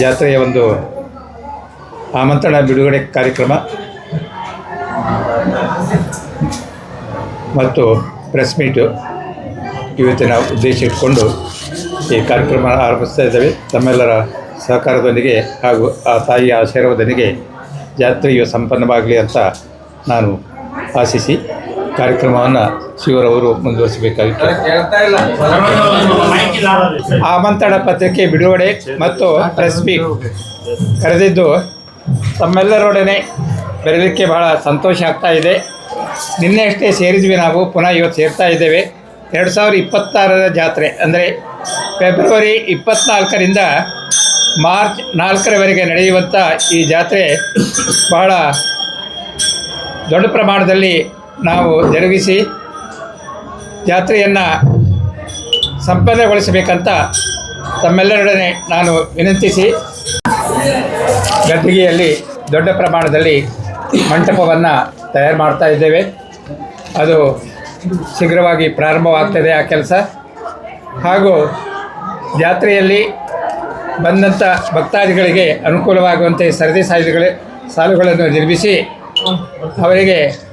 ಜಾತ್ರೆಯ ಒಂದು ಆಮಂತ್ರಣ ಬಿಡುಗಡೆ ಕಾರ್ಯಕ್ರಮ. ಮತ್ತು ಪ್ರೆಸ್ ಮೀಟು ಇವತ್ತಿನ ಉದ್ದೇಶ ಇಟ್ಕೊಂಡು ಈ ಕಾರ್ಯಕ್ರಮ ಆರಂಭಿಸ್ತಾ ಇದ್ದೇವೆ. ತಮ್ಮೆಲ್ಲರ ಸಹಕಾರದೊಂದಿಗೆ ಹಾಗೂ ಆ ತಾಯಿಯ ಆಶೀರ್ವಾದದೊಂದಿಗೆ ಜಾತ್ರೆಯು ಸಂಪನ್ನವಾಗಲಿ ಅಂತ ನಾನು ಆಶಿಸಿ ಕಾರ್ಯಕ್ರಮವನ್ನು ಶಿವರವರು ಮುಂದುವರಿಸಬೇಕಾಗಿತ್ತು. ಆಮಂತ್ರಣ ಪತ್ರಿಕೆ ಬಿಡುಗಡೆ ಮತ್ತು ಪ್ರೆಸ್ ಬಿ ಕರೆದಿದ್ದು ತಮ್ಮೆಲ್ಲರೊಡನೆ ಬೆರೆಯಲಿಕ್ಕೆ ಬಹಳ ಸಂತೋಷ ಆಗ್ತಾ ಇದೆ. ನಿನ್ನೆ ಅಷ್ಟೇ ಸೇರಿದ್ವಿ ನಾವು, ಪುನಃ ಇವತ್ತು ಸೇರ್ತಾ ಇದ್ದೇವೆ. ಎರಡು ಸಾವಿರದ ಇಪ್ಪತ್ತಾರರ ಜಾತ್ರೆ, ಅಂದರೆ ಫೆಬ್ರವರಿ ಇಪ್ಪತ್ತ್ನಾಲ್ಕರಿಂದ ಮಾರ್ಚ್ ನಾಲ್ಕರವರೆಗೆ ನಡೆಯುವಂಥ ಈ ಜಾತ್ರೆ ಬಹಳ ದೊಡ್ಡ ಪ್ರಮಾಣದಲ್ಲಿ ನಾವು ಜರುಗಿಸಿ ಜಾತ್ರೆಯನ್ನು ಸಂಪನ್ನಗೊಳಿಸಬೇಕಂತ ತಮ್ಮೆಲ್ಲರೊಡನೆ ನಾನು ವಿನಂತಿಸಿ, ಗದ್ದಿಗೆಯಲ್ಲಿ ದೊಡ್ಡ ಪ್ರಮಾಣದಲ್ಲಿ ಮಂಟಪವನ್ನು ತಯಾರು ಮಾಡ್ತಾ ಇದ್ದೇವೆ. ಅದು ಶೀಘ್ರವಾಗಿ ಪ್ರಾರಂಭವಾಗ್ತದೆ ಆ ಕೆಲಸ. ಹಾಗೂ ಜಾತ್ರೆಯಲ್ಲಿ ಬಂದಂಥ ಭಕ್ತಾದಿಗಳಿಗೆ ಅನುಕೂಲವಾಗುವಂತೆ ಸರದಿ ಸಾಲುಗಳ ಸಾಲುಗಳನ್ನು ನಿರ್ಮಿಸಿ ಅವರಿಗೆ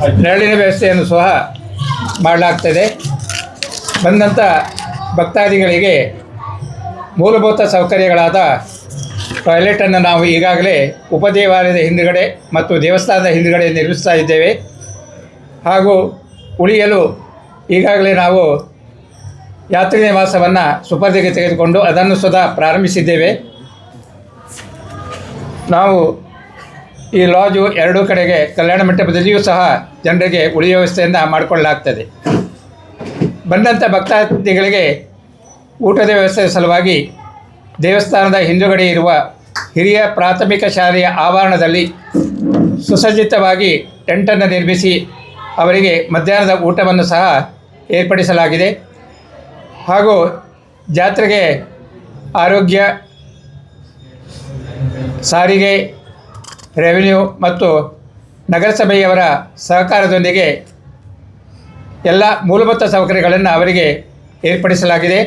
ನೆರಳಿನ ವ್ಯವಸ್ಥೆಯನ್ನು ಸಹ ಮಾಡಲಾಗ್ತದೆ. ಬಂದಂಥ ಭಕ್ತಾದಿಗಳಿಗೆ ಮೂಲಭೂತ ಸೌಕರ್ಯಗಳಾದ ಟಾಯ್ಲೆಟನ್ನು ನಾವು ಈಗಾಗಲೇ ಉಪದೇವಾಲಯದ ಹಿಂದುಗಡೆ ಮತ್ತು ದೇವಸ್ಥಾನದ ಹಿಂದುಗಡೆ ನಿರ್ಮಿಸ್ತಾ ಇದ್ದೇವೆ. ಹಾಗೂ ಉಳಿಯಲು ಈಗಾಗಲೇ ನಾವು ಯಾತ್ರಿ ನಿವಾಸವನ್ನು ಸುಪರ್ದಿಗೆ ತೆಗೆದುಕೊಂಡು ಅದನ್ನು ಸದಾ ಪ್ರಾರಂಭಿಸಿದ್ದೇವೆ. ನಾವು ಈ ಲಾಜು ಎರಡೂ ಕಡೆಗೆ ಕಲ್ಯಾಣ ಮಂಟಪದಲ್ಲಿಯೂ ಸಹ ಜನರಿಗೆ ಉಳಿಯುವ ವ್ಯವಸ್ಥೆಯನ್ನು ಮಾಡಿಕೊಳ್ಳಲಾಗ್ತದೆ. ಬಂದಂಥ ಭಕ್ತಾದಿಗಳಿಗೆ ಊಟದ ವ್ಯವಸ್ಥೆಯ ಸಲುವಾಗಿ ದೇವಸ್ಥಾನದ ಹಿಂದುಗಡೆ ಇರುವ ಹಿರಿಯ ಪ್ರಾಥಮಿಕ ಶಾಲೆಯ ಆವರಣದಲ್ಲಿ ಸುಸಜ್ಜಿತವಾಗಿ ಟೆಂಟನ್ನು ನಿರ್ಮಿಸಿ ಅವರಿಗೆ ಮಧ್ಯಾಹ್ನದ ಊಟವನ್ನು ಸಹ ಏರ್ಪಡಿಸಲಾಗಿದೆ. ಹಾಗೂ ಜಾತ್ರೆಗೆ ಆರೋಗ್ಯ, ಸಾರಿಗೆ ರೆವಿನ್ಯೂ ಮತ್ತು ನಗರಸಭೆಯವರ ಸಹಕಾರದೊಂದಿಗೆ ಎಲ್ಲ ಮೂಲಭೂತ ಸೌಕರ್ಯಗಳನ್ನು ಅವರಿಗೆ ಏರ್ಪಡಿಸಲಾಗಿದೆ.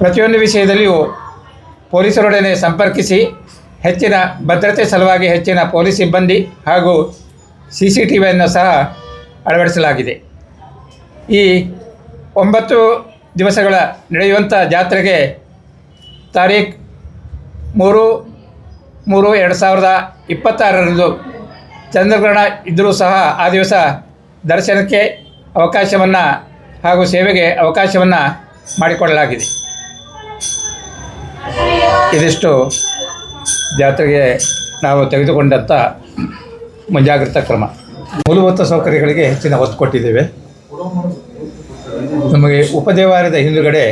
ಪ್ರತಿಯೊಂದು ವಿಷಯದಲ್ಲಿಯೂ ಪೊಲೀಸರೊಡನೆ ಸಂಪರ್ಕಿಸಿ, ಹೆಚ್ಚಿನ ಭದ್ರತೆ ಸಲುವಾಗಿ ಹೆಚ್ಚಿನ ಪೊಲೀಸ್ ಸಿಬ್ಬಂದಿ ಹಾಗೂ ಸಿ ಸಿ ಟಿ ವಿಯನ್ನು ಸಹ ಅಳವಡಿಸಲಾಗಿದೆ. ಈ ಒಂಬತ್ತು ದಿವಸಗಳ ನಡೆಯುವಂಥ ಜಾತ್ರೆಗೆ ತಾರೀಖ್ ಮೂರು ಮೂರು, ಎರಡು ಸಾವಿರದ ಇಪ್ಪತ್ತಾರರಂದು ಚಂದ್ರಗ್ರಹಣ ಇದ್ದರೂ ಸಹ ಆ ದಿವಸ ದರ್ಶನಕ್ಕೆ ಅವಕಾಶವನ್ನು ಹಾಗೂ ಸೇವೆಗೆ ಅವಕಾಶವನ್ನು ಮಾಡಿಕೊಡಲಾಗಿದೆ. ಇದಿಷ್ಟು ಜಾತ್ರೆಗೆ ನಾವು ತೆಗೆದುಕೊಂಡಂಥ ಮುಂಜಾಗ್ರತಾ ಕ್ರಮ. ಮೂಲಭೂತ ಸೌಕರ್ಯಗಳಿಗೆ ಹೆಚ್ಚಿನ ಒತ್ತು ಕೊಟ್ಟಿದ್ದೇವೆ. ನಮಗೆ ಉಪದೇವಾಲಯದ ಹಿಂದುಗಡೆ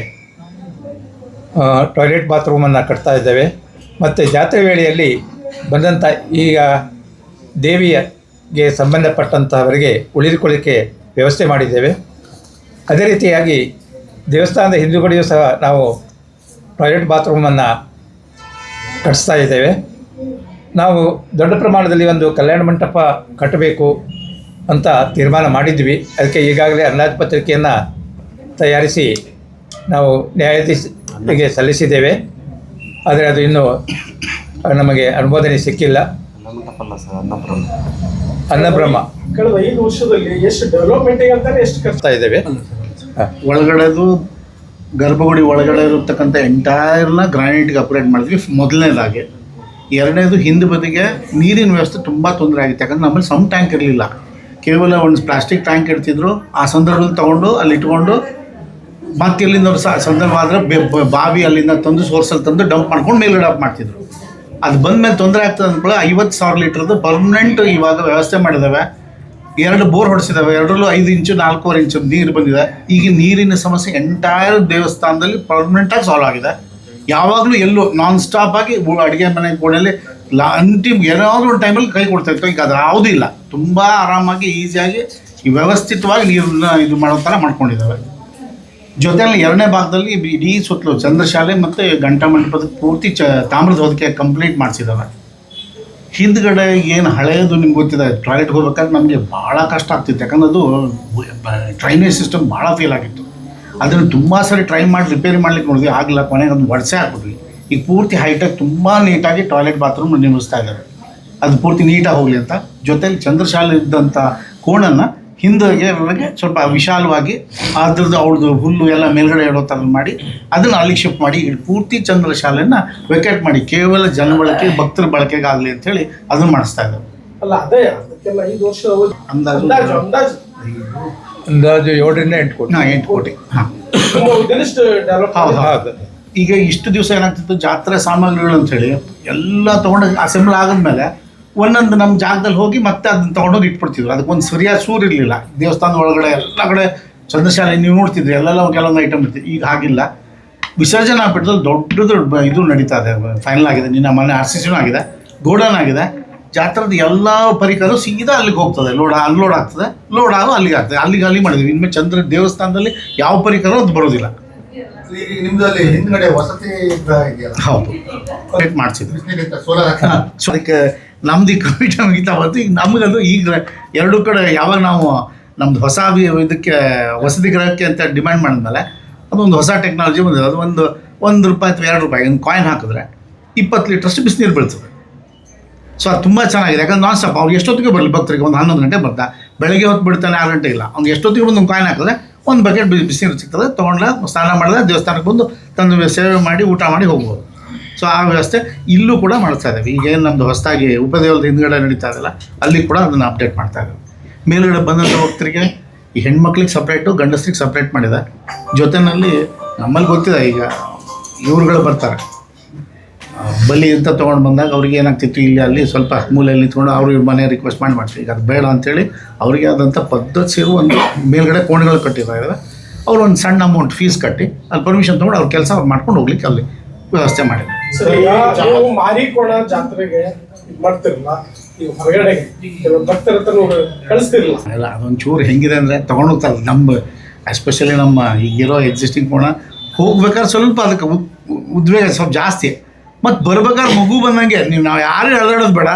ಟಾಯ್ಲೆಟ್ ಬಾತ್ರೂಮನ್ನು ಕಟ್ತಾ ಇದ್ದೇವೆ. ಮತ್ತು ಜಾತ್ರೆ ವೇಳೆಯಲ್ಲಿ ಬಂದಂಥ ಈಗ ದೇವಿಯಗೆ ಸಂಬಂಧಪಟ್ಟಂತಹವರಿಗೆ ಉಳಿದುಕೊಳ್ಳಿಕ್ಕೆ ವ್ಯವಸ್ಥೆ ಮಾಡಿದ್ದೇವೆ. ಅದೇ ರೀತಿಯಾಗಿ ದೇವಸ್ಥಾನದ ಹಿಂದುಗಡೆಯೂ ಸಹ ನಾವು ಟಾಯ್ಲೆಟ್ ಬಾತ್ರೂಮನ್ನು ಕಟ್ಟಿಸ್ತಾ ಇದ್ದೇವೆ. ನಾವು ದೊಡ್ಡ ಪ್ರಮಾಣದಲ್ಲಿ ಒಂದು ಕಲ್ಯಾಣ ಮಂಟಪ ಕಟ್ಟಬೇಕು ಅಂತ ತೀರ್ಮಾನ ಮಾಡಿದ್ವಿ. ಅದಕ್ಕೆ ಈಗಾಗಲೇ ಅಂದಾಜು ಪತ್ರಿಕೆಯನ್ನು ತಯಾರಿಸಿ ನಾವು ನ್ಯಾಯಾಧೀಶರಿಗೆ ಸಲ್ಲಿಸಿದ್ದೇವೆ. ಆದರೆ ಅದು ಇನ್ನೂ ನಮಗೆ ಅನುಮೋದನೆ ಸಿಕ್ಕಿಲ್ಲ. ಅನ್ನಬ್ರಹ್ಮ ಕಳೆದ ಐದು ವರ್ಷದಲ್ಲಿ ಎಷ್ಟು ಡೆವಲಪ್ಮೆಂಟ್ ಅಂತಾನೆ ಎಷ್ಟು ಕಷ್ಟ? ಇದ್ದೇವೆ ಒಳಗಡೆದು ಗರ್ಭಗುಡಿ ಒಳಗಡೆ ಇರತಕ್ಕಂಥ ಎಂಟೈರ್ನ ಗ್ರಾನೈಟ್ಗೆ ಅಪ್ಗ್ರೇಡ್ ಮಾಡಿದ್ವಿ. ಮೊದಲನೇದಾಗಿ. ಎರಡನೇದು ಹಿಂದೆ ಬದಿಗೆ ನೀರಿನ ವ್ಯವಸ್ಥೆ ತುಂಬ ತೊಂದರೆ ಆಗಿತ್ತು ಯಾಕಂದ್ರೆ ನಮ್ಮಲ್ಲಿ ಸಮ್ ಟ್ಯಾಂಕ್ ಇರಲಿಲ್ಲ. ಕೇವಲ ಒಂದು ಪ್ಲಾಸ್ಟಿಕ್ ಟ್ಯಾಂಕ್ ಇಡ್ತಿದ್ರು. ಆ ಸಂದರ್ಭದಲ್ಲಿ ತೊಗೊಂಡು ಅಲ್ಲಿ ಇಟ್ಕೊಂಡು ಮತ್ತೆ ಇಲ್ಲಿಂದ ಅವ್ರು ಸಂದರ್ಭ ಆದರೆ ಬಾವಿ ಅಲ್ಲಿಂದ ತಂದು ಸೋರ್ಸಲ್ಲಿ ತಂದು ಡಂಪ್ ಮಾಡ್ಕೊಂಡು ಮೇಲೆ ಡಂಪ್ ಮಾಡ್ತಿದ್ರು. ಅದು ಬಂದ ಮೇಲೆ ತೊಂದರೆ ಆಗ್ತದೆ ಅಂದ್ಬಿಟ್ಟು ಐವತ್ತು ಸಾವಿರ ಲೀಟ್ರದ್ದು ಪರ್ಮನೆಂಟ್ ಇವಾಗ ವ್ಯವಸ್ಥೆ ಮಾಡಿದ್ದಾವೆ ಎರಡು ಬೋರ್ ಹೊಡೆಸಿದ್ದಾವೆ ಎರಡರಲ್ಲೂ ಐದು ಇಂಚು, ನಾಲ್ಕೂವರೆ ಇಂಚು ನೀರು ಬಂದಿದೆ. ಈಗ ನೀರಿನ ಸಮಸ್ಯೆ ಎಂಟೈರ್ ದೇವಸ್ಥಾನದಲ್ಲಿ ಪರ್ಮನೆಂಟಾಗಿ ಸಾಲ್ವ್ ಆಗಿದೆ. ಯಾವಾಗಲೂ ಎಲ್ಲೂ ನಾನ್ ಸ್ಟಾಪ್ ಆಗಿ ಅಡುಗೆ ಮನೆ ಕೋಣೆಯಲ್ಲಿ ಲಾ ಅಂಟಿಮ್ ಏನಾದರೂ ಒಂದು ಟೈಮಲ್ಲಿ ಕೈ ಕೊಡ್ತಾ ಇತ್ತು. ಈಗ ಅದು ಯಾವುದೂ ಇಲ್ಲ. ತುಂಬ ಆರಾಮಾಗಿ ಈಸಿಯಾಗಿ ವ್ಯವಸ್ಥಿತವಾಗಿ ನೀರನ್ನ ಇದು ಮಾಡೋ ಥರ ಮಾಡ್ಕೊಂಡಿದ್ದಾವೆ ಜೊತೆಯಲ್ಲಿ ಎರಡನೇ ಭಾಗದಲ್ಲಿ ಇಡೀ ಸುತ್ತಲೂ ಚಂದ್ರಶಾಲೆ ಮತ್ತು ಗಂಟಾ ಮಂಟಪದ ಪೂರ್ತಿ ಚ ತಾಮ್ರದ ಹೊದಿಕೆ ಕಂಪ್ಲೀಟ್ ಮಾಡಿಸಿದ್ದಾರೆ ಹಿಂದ್ಗಡೆ ಏನು ಹಳೆಯದು ನಿಮ್ಗೆ ಗೊತ್ತಿದೆ ಟಾಯ್ಲೆಟ್ಗೆ ಹೋಗ್ಬೇಕಾದ್ರೆ ನಮಗೆ ಭಾಳ ಕಷ್ಟ ಆಗ್ತಿತ್ತು. ಯಾಕಂದ್ರೆ ಅದು ಡ್ರೈನೇಜ್ ಸಿಸ್ಟಮ್ ಭಾಳ ಫೇಲ್ ಆಗಿತ್ತು. ಅದನ್ನು ತುಂಬ ಸರಿ ಟ್ರೈ ಮಾಡಿ ರಿಪೇರಿ ಮಾಡ್ಲಿಕ್ಕೆ ನೋಡಿದ್ವಿ. ಆಗಲಿಲ್ಲ, ಕೊನೆಗೆ ಒಂದು ಒಡ್ಸೆ ಹಾಕಿದ್ವಿ. ಈಗ ಪೂರ್ತಿ ಹೈಟೆಕ್ ತುಂಬ ನೀಟಾಗಿ ಟಾಯ್ಲೆಟ್ ಬಾತ್ರೂಮ್ ನಿರ್ಮಿಸ್ತಾ ಇದ್ದಾರೆ ಅದು ಪೂರ್ತಿ ನೀಟಾಗಿ ಹೋಗಲಿ ಅಂತ. ಜೊತೆಲಿ ಚಂದ್ರಶಾಲೆ ಇದ್ದಂಥ ಕೋಣನ್ನು ಹಿಂದೆಗೆ ನನಗೆ ಸ್ವಲ್ಪ ವಿಶಾಲವಾಗಿ ಅದ್ರದ್ದು ಅವ್ರದ್ದು ಹುಲ್ಲು ಎಲ್ಲ ಮೇಲ್ಗಡೆ ಇಡೋ ಥರ ಮಾಡಿ ಅದನ್ನು ಅಲ್ಲಿಗೆ ಶಿಫ್ಟ್ ಮಾಡಿ ಪೂರ್ತಿ ಪೂರ್ತಿ ಶಾಲೆಯನ್ನು ವೆಕೇಟ್ ಮಾಡಿ ಕೇವಲ ಜನ ಬಳಕೆ ಭಕ್ತರ ಬಳಕೆಗಾಗಲಿ ಅಂತೇಳಿ ಅದನ್ನು ಮಾಡಿಸ್ತಾ ಇದ್ದಾರೆ. ಅಲ್ಲ ಅದೇ ಅದಕ್ಕೆಲ್ಲ ಐದು ವರ್ಷ ಅಂದಾಜು ಅಂದಾಜು ಅಂದಾಜು. ಏಳರಿಂದ ಎಂಟು ಕೋಟಿ. ಹಾಂ ಎಂಟು ಕೋಟಿ. ಹಾಂ. ಡೆವಲಪ್ ಹೌದು, ಹೌದು. ಈಗ ಇಷ್ಟು ದಿವಸ ಏನಾಗ್ತಿತ್ತು? ಜಾತ್ರೆ ಸಾಮಗ್ರಿಗಳು ಅಂತೇಳಿ ಎಲ್ಲ ತೊಗೊಂಡು ಅಸೆಂಬ್ಲಿ ಆದಮೇಲೆ ಒಂದೊಂದು ನಮ್ಮ ಜಾಗದಲ್ಲಿ ಹೋಗಿ ಮತ್ತೆ ಅದನ್ನ ತೊಗೊಂಡೋಗಿ ಇಟ್ಬಿಡ್ತಿದ್ರು. ಅದಕ್ಕೊಂದು ಸರಿಯಾದ ಸೂರು ಇರಲಿಲ್ಲ. ದೇವಸ್ಥಾನದ ಒಳಗಡೆ ಎಲ್ಲ ಕಡೆ ಚಂದ್ರಶಾಲೆ ನೀವು ನೋಡ್ತಿದ್ರಿ ಎಲ್ಲೆಲ್ಲ ಕೆಲವೊಂದು ಐಟಮ್ ಇರ್ತಿತ್ತು ಈಗ ಹಾಗಿಲ್ಲ. ವಿಸರ್ಜನಾ ಪೀಠದಲ್ಲಿ ದೊಡ್ಡ ದೊಡ್ಡ ಇದು ನಡೀತಾ ಇದೆ ಫೈನಲ್ ಆಗಿದೆ. ನಿನ್ನ ಮನೆ ಆರ್ ಸಿ ಆಗಿದೆ, ಗೋಡನ್ ಆಗಿದೆ. ಜಾತ್ರದ ಎಲ್ಲ ಪರಿಕರ ಸೀದಾ ಅಲ್ಲಿಗೆ ಹೋಗ್ತದೆ. ಲೋಡ್ ಅನ್ಲೋಡ್ ಆಗ್ತದೆ, ಲೋಡ್ ಆಗೋ ಅಲ್ಲಿಗೆ ಆಗ್ತದೆ. ಅಲ್ಲಿಗೆ ಅಲ್ಲಿ ಮಾಡಿದ್ವಿ. ಇನ್ಮೇಲೆ ಚಂದ್ರ ದೇವಸ್ಥಾನದಲ್ಲಿ ಯಾವ ಪರಿಕರ ಅದು ಬರೋದಿಲ್ಲ. ಈಗ ಹಿಂದ್ಗಡೆ ವಸತಿ ಇದೆಯಲ್ಲ? ಹೌದು. ಮಾಡಿಸಿದ್ವಿ ಸೋಲಾರ್ ಸೊ ಅದಕ್ಕೆ ನಮ್ದು ಈ ಮುಗಿತಾ ಬಂತು ಈಗ ನಮಗದು ಈಗ ಎರಡೂ ಕಡೆ ಯಾವಾಗ ನಾವು ನಮ್ದು ಹೊಸ ಇದಕ್ಕೆ ವಸತಿ ಗೃಹಕ್ಕೆ ಅಂತ ಡಿಮ್ಯಾಂಡ್ ಮಾಡಿದ್ಮೇಲೆ ಅದೊಂದು ಹೊಸ ಟೆಕ್ನಾಲಜಿ ಬಂದಿದೆ. ಅದು ಒಂದು ಒಂದು ರೂಪಾಯಿ ಅಥವಾ ಎರಡು ರೂಪಾಯಿ ಒಂದು ಕಾಯಿನ್ ಹಾಕಿದ್ರೆ ಇಪ್ಪತ್ತು ಲೀಟ್ರಷ್ಟು ಬಿಸಿನೀರು ಬೀಳ್ತದೆ. ಸೊ ಅದು ತುಂಬ ಚೆನ್ನಾಗಿದೆ. ಯಾಕಂದ್ರೆ ನಾನ್ ಸ್ಟಾಪ್ ಅವ್ರು ಎಷ್ಟೊತ್ತಿಗೆ ಬರಲಿ ಭಕ್ತರಿಗೆ ಒಂದು ಹನ್ನೊಂದು ಗಂಟೆ ಬರ್ತಾ. ಬೆಳಗ್ಗೆ ಹೊತ್ತು ಬಿಡ್ತಾನೆ ಆರು ಗಂಟೆ ಇಲ್ಲ. ಅವ್ನು ಎಷ್ಟೊತ್ತಿಗೆ ಬಂದು ಒಂದು ಕಾಯಿನ್ ಹಾಕಿದ್ರೆ ಒಂದು ಬಕೆಟ್ ಬಿಸಿನೀರು ಸಿಗ್ತದೆ, ತೊಗೊಂಡ್ಲ, ಸ್ನಾನ ಮಾಡಿದ್ರೆ ದೇವಸ್ಥಾನಕ್ಕೆ ಬಂದು ತಂದು ಸೇವೆ ಮಾಡಿ, ಊಟ ಮಾಡಿ ಹೋಗ್ಬೋದು. ಸೊ ಆ ವ್ಯವಸ್ಥೆ ಇಲ್ಲೂ ಕೂಡ ಮಾಡ್ತಾ ಈಗ ಏನು ನಮ್ಮದು ಹೊಸದಾಗಿ ಉಪದೇವದ ಹಿಂದ್ಗಡೆ ನಡೀತಾ ಇದೆಯಲ್ಲ ಅಲ್ಲಿ ಕೂಡ ಅದನ್ನು ಅಪ್ಡೇಟ್ ಮಾಡ್ತಾ ಇದ್ದೀವಿ. ಮೇಲುಗಡೆ ಬಂದಂಥ ಭಕ್ತರಿಗೆ ಈ ಹೆಣ್ಮಕ್ಳಿಗೆ ಸಪ್ರೇಟು ಗಂಡಸ್ರಿಗೆ ಸಪ್ರೇಟ್ ಮಾಡಿದೆ. ಜೊತೆಯಲ್ಲಿ ನಮ್ಮಲ್ಲಿ ಗೊತ್ತಿದೆ, ಈಗ ಇವ್ರುಗಳು ಬರ್ತಾರೆ. ಬಲಿ ಅಂತ ತೊಗೊಂಡು ಬಂದಾಗ ಅವ್ರಿಗೆ ಏನಾಗ್ತಿತ್ತು? ಇಲ್ಲಿ ಅಲ್ಲಿ ಸ್ವಲ್ಪ ಮೂಲೆಯಲ್ಲಿ ನಿಂತ್ಕೊಂಡು ಅವ್ರು ಇವ್ರ ಮನೆ ರಿಕ್ವೆಸ್ಟ್ ಮಾಡಿ ಮಾಡ್ತೀವಿ ಈಗ ಅದು ಬೇಡ ಅಂತೇಳಿ ಅವರಿಗೆ ಆದಂಥ ಪದ್ಧತಿ ಒಂದು ಮೇಲ್ಗಡೆ ಕೋಣೆಗಳು ಕಟ್ಟಿರ್ತಾ ಇದ್ದಾರೆ ಅವ್ರು ಒಂದು ಸಣ್ಣ ಅಮೌಂಟ್ ಫೀಸ್ ಕಟ್ಟಿ ಅಲ್ಲಿ ಪರ್ಮಿಷನ್ ತೊಗೊಂಡು ಅವ್ರ ಕೆಲಸ ಅವ್ರು ಮಾಡ್ಕೊಂಡು ಹೋಗ್ಲಿಕ್ಕೆ ಅಲ್ಲಿ ವ್ಯವಸ್ಥೆ ಮಾಡಿದ್ರು. ಮಾರಿಕೋಣ ಜಾತ್ರೆಗೆ ಮಾಡ್ತಿರಲ್ಲ ನೀವು ಅಲ್ಲ ಅದೊಂದು ಚೂರು ಹೆಂಗಿದೆ ಅಂದರೆ ತೊಗೊಂಡು ಹೋಗ್ತಾರೆ. ನಮ್ಮ ಎಸ್ಪೆಷಲಿ ನಮ್ಮ ಈಗಿರೋ ಎಕ್ಸಿಸ್ಟಿಂಗ್ ಕೋಣ ಹೋಗ್ಬೇಕಾದ್ರೆ ಸ್ವಲ್ಪ ಅದಕ್ಕೆ ಉದ್- ಉದ್ವೇಗ ಸ್ವಲ್ಪ ಜಾಸ್ತಿ. ಮತ್ತು ಬರ್ಬೇಕಾದ್ರೆ ಮಗು ಬಂದಂಗೆ ನೀವು ನಾವು ಯಾರು ಎಳ್ದಾಡೋದು ಬೇಡ.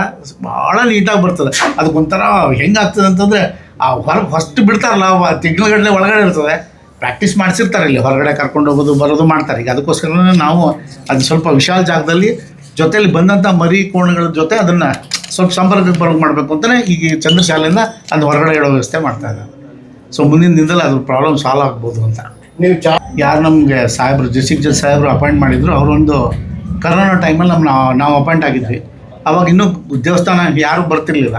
ಭಾಳ ನೀಟಾಗಿ ಬರ್ತದೆ. ಅದಕ್ಕೊಂಥರ ಹೆಂಗಾಗ್ತದೆ ಅಂತಂದರೆ ಆ ಹೊರ ಫಸ್ಟ್ ಬಿಡ್ತಾರಲ್ಲ ತಿಂಗಳಗಟ್ಟಲೆ ಒಳಗಡೆ ಇರ್ತದೆ. ಪ್ರಾಕ್ಟೀಸ್ ಮಾಡಿಸಿರ್ತಾರೆ ಇಲ್ಲಿ. ಹೊರಗಡೆ ಕರ್ಕೊಂಡು ಹೋಗೋದು ಬರೋದು ಮಾಡ್ತಾರೆ. ಈಗ ಅದಕ್ಕೋಸ್ಕರ ನಾವು ಅದು ಸ್ವಲ್ಪ ವಿಶಾಲ ಜಾಗದಲ್ಲಿ ಜೊತೆಯಲ್ಲಿ ಬಂದಂಥ ಮರಿ ಕೋಣಗಳ ಜೊತೆ ಅದನ್ನು ಸ್ವಲ್ಪ ಸಂಪರ್ಕ ಬರೋದು ಮಾಡಬೇಕು ಅಂತಲೇ ಈಗ ಚಂದ್ರಶಾಲೆಯಿಂದ ಅದು ಹೊರಗಡೆ ಇಡೋ ವ್ಯವಸ್ಥೆ ಮಾಡ್ತಾ ಇದ್ದಾರೆ. ಸೊ ಮುಂದಿನ ದಿನದಲ್ಲಿ ಅದ್ರ ಪ್ರಾಬ್ಲಮ್ ಸಾಲ್ವ್ ಆಗ್ಬೋದು ಅಂತ. ನೀವು ಚಾ ಯಾರು ನಮಗೆ ಸಾಹೇಬರು ಸಿ ಜಡ್ಜ್ ಸಾಹೇಬರು ಅಪಾಯಿಂಟ್ ಮಾಡಿದ್ರು ಅವರೊಂದು ಕರೋನಾ ಟೈಮಲ್ಲಿ ನಮ್ಮ ನಾವು- ನಾವು ಅಪಾಯಿಂಟ್ ಆಗಿದ್ವಿ. ಅವಾಗ ಇನ್ನೂ ದೇವಸ್ಥಾನ ಯಾರೂ ಬರ್ತಿರ್ಲಿಲ್ಲ.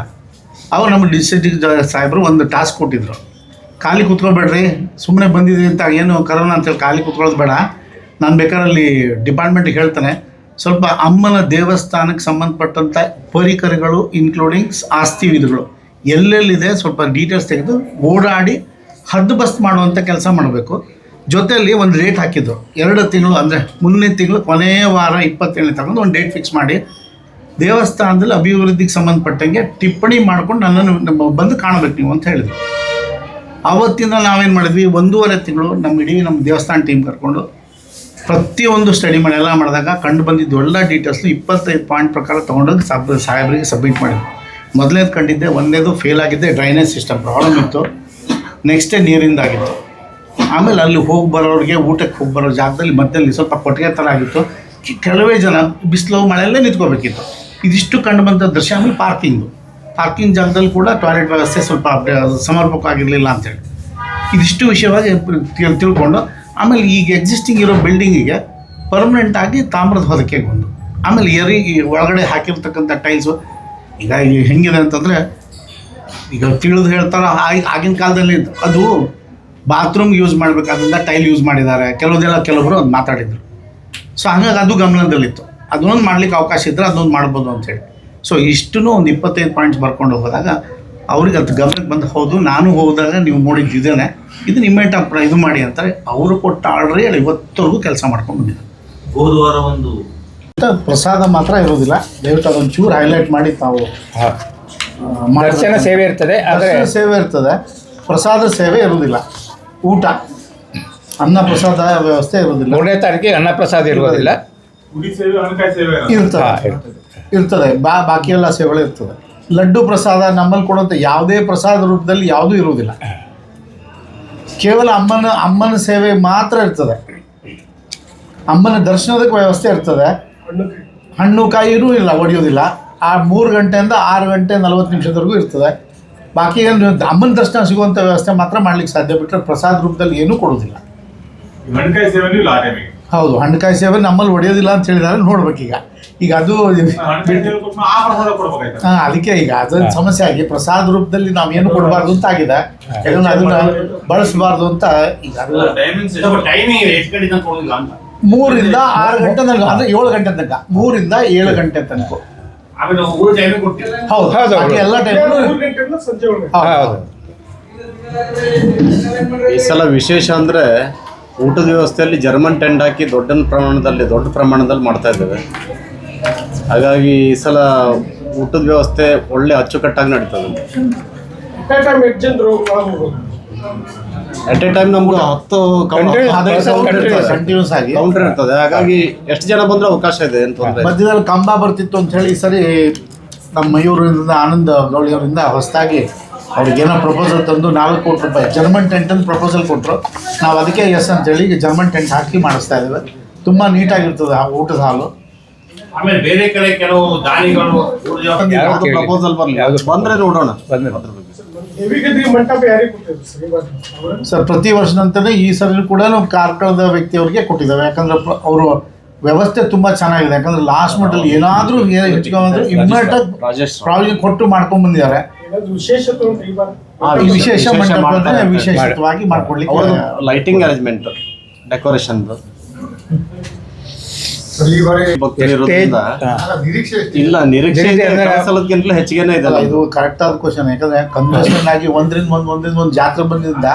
ಅವಾಗ ನಮ್ಮ ಡಿ ಸಿ ಸಾಹೇಬರು ಒಂದು ಟಾಸ್ಕ್ ಕೊಟ್ಟಿದ್ರು. ಖಾಲಿ ಕೂತ್ಕೊಳ್ಬೇಡ್ರಿ ಸುಮ್ಮನೆ ಬಂದಿದ್ದೀವಿ ಅಂತ ಏನು ಕರೋನಾ ಅಂತೇಳಿ ಖಾಲಿ ಕೂತ್ಕೊಳ್ಳೋದು ಬೇಡ. ನಾನು ಬೇಕಾದ್ರೆ ಅಲ್ಲಿ ಡಿಪಾರ್ಟ್ಮೆಂಟಿಗೆ ಹೇಳ್ತಾನೆ. ಸ್ವಲ್ಪ ಅಮ್ಮನ ದೇವಸ್ಥಾನಕ್ಕೆ ಸಂಬಂಧಪಟ್ಟಂಥ ಪರಿಕರಗಳು ಇನ್ಕ್ಲೂಡಿಂಗ್ ಆಸ್ತಿ ವಿಧಗಳು, ಎಲ್ಲೆಲ್ಲಿದೆ ಸ್ವಲ್ಪ ಡೀಟೇಲ್ಸ್ ತೆಗೆದು ಓಡಾಡಿ ಹದ್ದು ಮಾಡುವಂಥ ಕೆಲಸ ಮಾಡಬೇಕು. ಜೊತೆಯಲ್ಲಿ ಒಂದು ಡೇಟ್ ಹಾಕಿದ್ರು. ಎರಡು ತಿಂಗಳು ಅಂದರೆ ಮುಂದಿನ ತಿಂಗಳು ಕೊನೆಯ ವಾರ ಇಪ್ಪತ್ತೇಳನೇ ತಗೊಂಡು ಒಂದು ಡೇಟ್ ಫಿಕ್ಸ್ ಮಾಡಿ ದೇವಸ್ಥಾನದಲ್ಲಿ ಅಭಿವೃದ್ಧಿಗೆ ಸಂಬಂಧಪಟ್ಟಂಗೆ ಟಿಪ್ಪಣಿ ಮಾಡ್ಕೊಂಡು ನನ್ನನ್ನು ನಮ್ಮ ಬಂದು ಕಾಣಬೇಕು ನೀವು ಅಂತ ಹೇಳಿದ್ರು. ಆವತ್ತಿಂದ ನಾವೇನು ಮಾಡಿದ್ವಿ? ಒಂದೂವರೆ ತಿಂಗಳು ನಮ್ಮ ಇಡೀ ನಮ್ಮ ದೇವಸ್ಥಾನ ಟೀಮ್ ಕರ್ಕೊಂಡು ಪ್ರತಿಯೊಂದು ಸ್ಟಡಿ ಮಾಡಿ ಎಲ್ಲ ಮಾಡಿದಾಗ ಕಂಡು ಬಂದಿದ್ದು ಎಲ್ಲ ಡೀಟೇಲ್ಸ್ನು ಇಪ್ಪತ್ತೈದು ಪಾಯಿಂಟ್ ಪ್ರಕಾರ ತೊಗೊಂಡೋಗಿ ಸಬ್ ಸಾಹೇಬರಿಗೆ ಸಬ್ಮಿಟ್ ಮಾಡಿದ್ವಿ ಮೊದಲನೇದು ಕಂಡಿದ್ದೆ, ಒಂದೇದು ಫೇಲ್ ಆಗಿದ್ದೆ ಡ್ರೈನೇಜ್ ಸಿಸ್ಟಮ್ ಪ್ರಾಬ್ಲಮ್ ಇತ್ತು. ನೆಕ್ಸ್ಟೇ ನೀರಿಂದಾಗಿತ್ತು. ಆಮೇಲೆ ಅಲ್ಲಿ ಹೋಗಿ ಬರೋರಿಗೆ, ಊಟಕ್ಕೆ ಹೋಗಿ ಬರೋ ಜಾಗದಲ್ಲಿ ಮಧ್ಯದಲ್ಲಿ ಸ್ವಲ್ಪ ಕೊಟ್ಟಿಗೆ ಥರ ಆಗಿತ್ತು. ಕೆಲವೇ ಜನ ಬಿಸಿಲು ಮಳೆಯಲ್ಲೇ ನಿಂತ್ಕೋಬೇಕಿತ್ತು. ಇದಿಷ್ಟು ಕಂಡು ಬಂದ ದೃಶ್ಯ ಆಮೇಲೆ ಪಾರ್ಕಿಂಗು ಪಾರ್ಕಿಂಗ್ ಜಾಗದಲ್ಲಿ ಕೂಡ ಟಾಯ್ಲೆಟ್ ವ್ಯವಸ್ಥೆ ಸ್ವಲ್ಪ ಸಮರ್ಪಕವಾಗಿರಲಿಲ್ಲ ಅಂತೇಳಿ. ಇದಿಷ್ಟು ವಿಷಯವಾಗಿ ತಿಳ್- ತಿಳ್ಕೊಂಡು, ಆಮೇಲೆ ಈಗ ಎಕ್ಸಿಸ್ಟಿಂಗ್ ಇರೋ ಬಿಲ್ಡಿಂಗಿಗೆ ಪರ್ಮನೆಂಟ್ ಆಗಿ ತಾಮ್ರದ ಹೊದಕ್ಕೆ ಬಂದು. ಆಮೇಲೆ ಎರಿ ಒಳಗಡೆ ಹಾಕಿರ್ತಕ್ಕಂಥ ಟೈಲ್ಸು ಈಗ ಹೆಂಗಿದೆ ಅಂತಂದರೆ, ಈಗ ತಿಳಿದು ಹೇಳ್ತಾರೆ ಆಗಿ- ಆಗಿನ ಕಾಲದಲ್ಲಿ ಅದು ಬಾತ್ರೂಮ್ ಯೂಸ್ ಮಾಡಬೇಕಾದ್ರಿಂದ ಟೈಲ್ ಯೂಸ್ ಮಾಡಿದ್ದಾರೆ. ಕೆಲವುದೆಲ್ಲ ಕೆಲವರು ಅದು ಮಾತಾಡಿದ್ರು. ಸೊ ಹಂಗಾಗಿ ಅದು ಗಮನದಲ್ಲಿತ್ತು ಅದನ್ನೊಂದು ಮಾಡ್ಲಿಕ್ಕೆ ಅವಕಾಶ ಇದ್ದರೆ ಅದನ್ನೊಂದು ಮಾಡ್ಬೋದು ಅಂತೇಳಿ ಸೊ ಇಷ್ಟೂ ಒಂದು ಇಪ್ಪತ್ತೈದು ಪಾಯಿಂಟ್ಸ್ ಬರ್ಕೊಂಡು ಹೋದಾಗ ಅವ್ರಿಗೆ ಅದು ಗಮನಕ್ಕೆ ಬಂದು ಹೌದು ನಾನು ಹೋದಾಗ ನೀವು ನೋಡಿದ್ದು ಇದೇನೆ ಇದು ನಿಮ್ಮ ಅಪ್ರ ಇದು ಮಾಡಿ ಅಂತಾರೆ. ಅವರು ಕೊಟ್ಟ ಆರ್ಡ್ರ್ ಹೇಳಿ ಇವತ್ತವರೆಗೂ ಕೆಲಸ ಮಾಡ್ಕೊಂಡು ಬಂದಿದ್ದಾರೆ. ಹೋದ ವಾರ ಒಂದು ಅಂತ ಪ್ರಸಾದ ಮಾತ್ರ ಇರೋದಿಲ್ಲ. ದಯವಿಟ್ಟು ಅದೊಂದು ಚೂರು ಹೈಲೈಟ್ ಮಾಡಿ ತಾವು. ಸೇವೆ ಇರ್ತದೆ ಸೇವೆ ಇರ್ತದೆ. ಪ್ರಸಾದ ಸೇವೆ ಇರುವುದಿಲ್ಲ ಊಟ. ಅನ್ನ ಪ್ರಸಾದ ವ್ಯವಸ್ಥೆ ಇರೋದಿಲ್ಲ ಮೂರನೇ ತಾರೀಕಿಗೆ ಅನ್ನಪ್ರಸಾದ ಇರುವುದಿಲ್ಲ. ಗುಡಿ ಸೇವೆ ಹಣಕಾಯಿ ಸೇವೆ ಇರ್ತದೆ. ಹಾ, ಇರ್ತದೆ. ಇರ್ತದೆ. ಬಾ ಬಾಕಿ ಎಲ್ಲ ಸೇವೆಗಳು ಇರ್ತದೆ. ಲಡ್ಡು ಪ್ರಸಾದ ನಮ್ಮಲ್ಲಿ ಕೊಡುವಂಥ ಯಾವುದೇ ಪ್ರಸಾದ ರೂಪದಲ್ಲಿ ಯಾವುದೂ ಇರುವುದಿಲ್ಲ. ಕೇವಲ ಅಮ್ಮನ ಅಮ್ಮನ ಸೇವೆ ಮಾತ್ರ ಇರ್ತದೆ. ಅಮ್ಮನ ದರ್ಶನದಕ್ಕೆ ವ್ಯವಸ್ಥೆ ಇರ್ತದೆ. ಹಣ್ಣು ಹಣ್ಣು ಕಾಯಿನೂ ಇಲ್ಲ ಒಡೆಯೋದಿಲ್ಲ ಆ ಮೂರು ಗಂಟೆಯಿಂದ ಆರು ಗಂಟೆ ನಲ್ವತ್ತು ನಿಮಿಷದವರೆಗೂ ಇರ್ತದೆ. ಬಾಕಿ ಏನು ಅಮ್ಮನ ದರ್ಶನ ಸಿಗುವಂಥ ವ್ಯವಸ್ಥೆ ಮಾತ್ರ ಮಾಡ್ಲಿಕ್ಕೆ ಸಾಧ್ಯ ಬಿಟ್ಟರೆ ಪ್ರಸಾದ ರೂಪದಲ್ಲಿ ಏನೂ ಕೊಡೋದಿಲ್ಲ ಹೌದು ಹಣ್ಣುಕಾಯಿ ಸೇವೆ ನಮ್ಮಲ್ಲಿ ಹೊಡೆಯೋದಿಲ್ಲ ಅಂತ ಹೇಳಿದಾರೆ ನೋಡ್ಬೇಕೀಗ ಈಗ. ಅದು ಹಾಂ ಅದಕ್ಕೆ ಈಗ ಅದೊಂದು ಸಮಸ್ಯೆ ಆಗಿ ಪ್ರಸಾದ ರೂಪದಲ್ಲಿ ನಾವೇನು ಕೊಡಬಾರ್ದು ಅಂತ ಆಗಿದೆ. ಯಾಕಂದ್ರೆ ಅದನ್ನ ಬಳಸಬಾರ್ದು ಅಂತ ಈಗ ಅದು ಟೈಮಿಂಗ್ ಎಷ್ಟು ಗಂಟೆ ತನಕ ಕೊಡೋದಿಲ್ಲ ಅಂತ? ಮೂರಿಂದ ಆರು ಗಂಟೆ ತನಕ ಅಂದ್ರೆ ಏಳು ಗಂಟೆ ತನಕ ಮೂರಿಂದ ಏಳು ಗಂಟೆ ತನಕ. ಹೌದು ಹೌದು, ಎಲ್ಲ ಹೌದು. ಈ ಸಲ ವಿಶೇಷ ಅಂದರೆ ಊಟದ ವ್ಯವಸ್ಥೆಯಲ್ಲಿ ಜರ್ಮನ್ ಟೆಂಡ್ ಹಾಕಿ ದೊಡ್ಡ ಪ್ರಮಾಣದಲ್ಲಿ ದೊಡ್ಡ ಪ್ರಮಾಣದಲ್ಲಿ ಮಾಡ್ತಾ ಇದ್ದೇವೆ. ಹಾಗಾಗಿ ಈ ಸಲ ಊಟದ ವ್ಯವಸ್ಥೆ ಒಳ್ಳೆ ಅಚ್ಚುಕಟ್ಟಾಗಿ ನಡೀತದೆ. ಅಟ್ ಎ ಟೈಮ್ ನಮ್ಗೆ ಹತ್ತು ಕಂಟಿನ್ಯೂಸ್ ಆಗಿ. ಕೌಂಟರ್ ಇರ್ತದೆ. ಹಾಗಾಗಿ ಎಷ್ಟು ಜನ ಬಂದ್ರೆ ಅವಕಾಶ ಇದೆ ಅಂತ ಮಧ್ಯದಲ್ಲಿ ಕಂಬ ಬರ್ತಿತ್ತು ಅಂತ ಹೇಳಿ ಈ ಸರಿ ನಮ್ಮ ಮಯೂರಿಂದ ಆನಂದ್ ಗೌಳಿಯವರಿಂದ ಹೊಸದಾಗಿ ಅವ್ರಿಗೇನೋ ಪ್ರಪೋಸಲ್ ತಂದು ನಾಲ್ಕು ಕೋಟಿ ರೂಪಾಯಿ ಜರ್ಮನ್ ಟೆಂಟ್ ಅಂತ ಪ್ರಪೋಸಲ್ ಕೊಟ್ಟರು ನಾವು ಅದಕ್ಕೆ ಎಸ್ ಅಂತ ಹೇಳಿ ಜರ್ಮನ್ ಟೆಂಟ್ ಹಾಕಿ ಮಾಡಿಸ್ತಾ ಇದ್ದೇವೆ. ತುಂಬ ನೀಟಾಗಿರ್ತದೆ ಆ ಊಟದ ಹಾಲು. ಆಮೇಲೆ ಬೇರೆ ಕಡೆ ಕೆಲವು ದಾನಿಗಳು? ಪ್ರಪೋಸಲ್ ಬರಲಿ? ಬಂದ್ರೆ ನೋಡೋಣ. ಸರ್? ಪ್ರತಿ ವರ್ಷದಂತೆಯೇ ಈ ಸರ್ ಕೂಡ ನಾವು ಕಾರ್ಕಳದ ವ್ಯಕ್ತಿಯವರಿಗೆ ಕೊಟ್ಟಿದ್ದಾವೆ. ಯಾಕಂದ್ರೆ ಅವರು ವ್ಯವಸ್ಥೆ ತುಂಬಾ ಚೆನ್ನಾಗಿದೆ. ಯಾಕಂದ್ರೆ ಲಾಸ್ಟ್ ಮಟ್ಟಲ್ಲಿ ಏನಾದರೂ ಹೆಚ್ಚಿಗೆ ಇಮ್ಮಿಡಿಯೇಟ್ ಪ್ರಾವಿಷನ್ ಕೊಟ್ಟು ಮಾಡ್ಕೊಂಡ್ ಬಂದಿದ್ದಾರೆ. ವಿಶೇಷ ವಿಶೇಷವಾಗಿ ಮಾಡ್ಕೊಡ್ಲಿಕ್ಕೆ ಲೈಟಿಂಗ್ ಅರೇಂಜ್ಮೆಂಟ್ ಡೆಕೋರೇಷನ್ ಈ ಬಾರಿ ಇಲ್ಲ ನಿರೀಕ್ಷೆ ಹೆಚ್ಚಿಗೆನೇ ಇದಲ್ಲ ಇದು ಕರೆಕ್ಟ್ ಆದ ಕ್ವಶನ್ ಯಾಕಂದ್ರೆ ಕನ್ವೆನ್ಷನ್ ಆಗಿ ಒಂದ್ರಿಂದ ಒಂದ್ ಒಂದ್ರಿಂದ ಒಂದ್ ಜಾತ್ರೆ ಬಂದಿದ್ದ.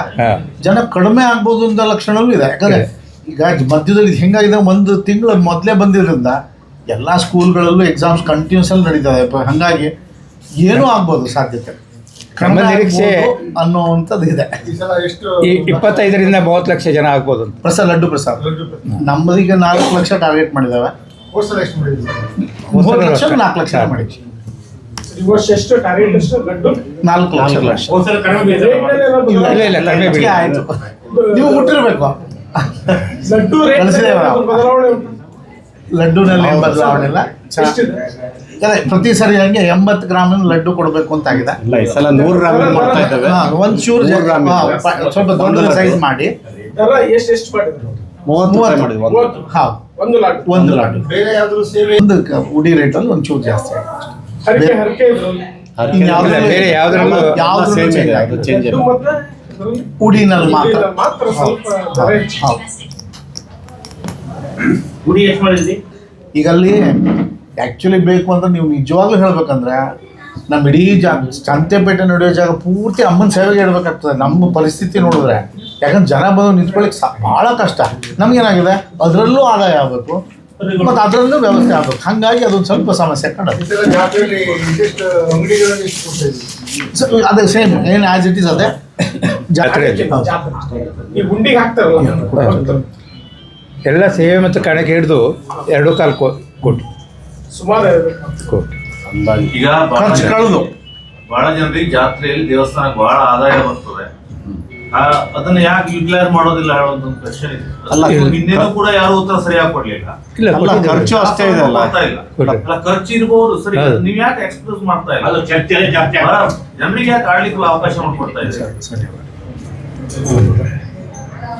ಜನ ಕಡಿಮೆ ಆಗ್ಬೋದು ಅಂತ ಲಕ್ಷಣವೂ ಇದೆ. ಯಾಕಂದ್ರೆ ಈಗ ಮಧ್ಯದಲ್ಲಿ ಇದು ಹೆಂಗಾಗಿದೆ? ಒಂದು ತಿಂಗಳ ಮೊದಲೇ ಬಂದಿರೋದ್ರಿಂದ ಎಲ್ಲಾ ಸ್ಕೂಲ್ಗಳಲ್ಲೂ ಎಕ್ಸಾಮ್ಸ್ ಕಂಟಿನ್ಯೂಸ್ ಅಲ್ಲಿ ನಡೀತದೆ ಹಂಗಾಗಿ ಏನೂ ಆಗ್ಬೋದು ಸಾಧ್ಯತೆ. ನಮ್ಮ ನಿರೀಕ್ಷೆ- ಅನ್ನುವಂಥದ್ದು ಇದೆ. ಇಪ್ಪತ್ತೈದರಿಂದ ಮೂವತ್ತು ಲಕ್ಷ ಜನ ಆಗ್ಬೋದು ಅಂತ. ಪ್ರಸಾದ್ ಲಡ್ಡು ಪ್ರಸಾದ್. ನಮ್ಮದೀಗ ನಾಲ್ಕು ಲಕ್ಷ ಟಾರ್ಗೆಟ್ ಮಾಡಿದಾವೆ? ಮೂರು ಲಕ್ಷ ನಾಲ್ಕು ಲಕ್ಷ ಮಾಡಿದ್ವಿ. ಈ ವರ್ಷ ಎಷ್ಟು ಟಾರ್ಗೆಟ್ ಎಷ್ಟು? ಲಡ್ಡು? ನಾಲ್ಕು ಲಕ್ಷ. ಇಲ್ಲ ಇಲ್ಲ, ಕಡಿಮೆ ಬಿಡಿ. ಆಯ್ತು. ನೀವು ಮುಟ್ಟಿರ್ಬೇಕು ಲಡ್ಡು ಲಡ್ಡುನಲ್ಲಿ ಬದಲಾವಣೆ ಇಲ್ಲ. ಪ್ರತಿ ಸರಿ ಹಂಗೆ ಎಂಬತ್ತು ಗ್ರಾಮಿನ ಲಡ್ಡು ಕೊಡಬೇಕು ಅಂತ ಆಗಿದೆ ಇಲ್ಲ ಈ ಸಲ ನೂರು ಗ್ರಾಮ್ ಮಾಡ್ತಾ ಇದ್ದಾವೆ. ಒಂದು ಚೂರು ಸ್ವಲ್ಪ ದೊಡ್ಡ ಸೈಜ್ ಮಾಡಿ. ಎಷ್ಟು ಎಷ್ಟು ಮಾಡಿದ್ರು? ಮೂವತ್ತು ರೂಪಾಯಿ ಮಾಡಿದ್ವಿ ಒಂದು. ಒಂದು ಲಡ್ಡು. ಒಂದು ಲಡ್ಡು. ಬೇರೆ ಯಾವ್ದಾದ್ರು ಸೇವೆ? ಒಂದು ಕ- ಉಡಿ ರೇಟಲ್ಲಿ ಒಂದು ಚೂರು ಜಾಸ್ತಿ ಹರಕೆ ಹರಕೆ ಬೇರೆ ಯಾವ್ದ್ರಲ್ಲೂ ಚೇಂಜ್ ಇಲ್ಲ. ಉಡಿನಲ್ಲಿ ಮಾತ್ರ. ಮಾತ್ರ ಸ್ವಲ್ಪ ಎಷ್ಟು ಮಾಡಿದ್ರಿ? ಈಗ ಅಲ್ಲಿ ಆ್ಯಕ್ಚುಲಿ ಬೇಕು ಅಂದ್ರೆ ನೀವು ನಿಜವಾಗ್ಲೂ ಹೇಳ್ಬೇಕಂದ್ರೆ ನಮ್ಮ ಇಡೀ ಜಾಗ ಚಂತೆಪೇಟೆ ನಡೆಯೋ ಜಾಗ ಪೂರ್ತಿ ಅಮ್ಮನ ಸೇವೆಗೆ ಇಡಬೇಕಾಗ್ತದೆ. ನಮ್ಮ ಪರಿಸ್ಥಿತಿ ನೋಡಿದ್ರೆ. ಯಾಕಂದ್ರೆ ಜನ ಬಂದು ನಿಂತ್ಕೊಳ್ಳಿಕ್ಕೆ ಸಾ ಭಾಳ ಕಷ್ಟ. ನಮಗೇನಾಗಿದೆ? ಅದರಲ್ಲೂ ಆದಾಯ ಆಗಬೇಕು. ಮತ್ತು ಅದರಲ್ಲೂ ವ್ಯವಸ್ಥೆ ಆಗಬೇಕು. ಹಾಗಾಗಿ ಅದೊಂದು ಸ್ವಲ್ಪ ಸಮಸ್ಯೆ ಎಷ್ಟು ಅದೇ ಸೇಮ್ ಏನು ಆ್ಯಸ್ ಇಟ್ ಈಸ್ ಅದೇ. ಎಲ್ಲ ಸೇವೆ ಮತ್ತು ಕಣಕ್ಕೆ ಹಿಡಿದು ಎರಡು ಕಾಲು ಕೊಟ್ಟು ಕೋಟಿ ಸುಮಾರು. ಕೋಟಿ ಈಗ ಖರ್ಚು ಕಳೆದು. ಬಹಳ ಜನರಿಗೆ ಜಾತ್ರೆಯಲ್ಲಿ ದೇವಸ್ಥಾನಕ್ಕೆ ಬಹಳ ಆದಾಯ ಬರ್ತದೆ. ಆ, ಅದನ್ನ ಯಾಕೆ ಯುಟಿಲೈಸ್ ಮಾಡೋದಿಲ್ಲ ಹೇಳೋದು ಕ್ವಶನ್ ಇದೆ. ಹಿಂದೆನೂ ಕೂಡ ಯಾರು ಉತ್ತರ ಸರಿಯಾಗಿ ಕೊಡ್ಲಿಲ್ಲ. ಇಲ್ಲ ಅಲ್ಲ ಖರ್ಚು ಅಷ್ಟೇ ಇದೆ ಅಲ್ಲ ಖರ್ಚು ಇರ್ಬೋದು. ಸರಿ. ನೀವ್ ಯಾಕೆ ಎಕ್ಸ್ಪ್ರೆಸ್ ಮಾಡ್ತಾ ಇಲ್ಲ? ಅದು ಚರ್ಚೆ ಜಾಸ್ತಿ ಬಹಳ ಆಗ್ತದೆ. ಜನರಿಗೆ ಯಾಕೆ ಆಡ್ಲಿಕ್ಕೆ ಅವಕಾಶ ಮಾಡ್ಕೊಡ್ತಾ ಇದ್ದಾರೆ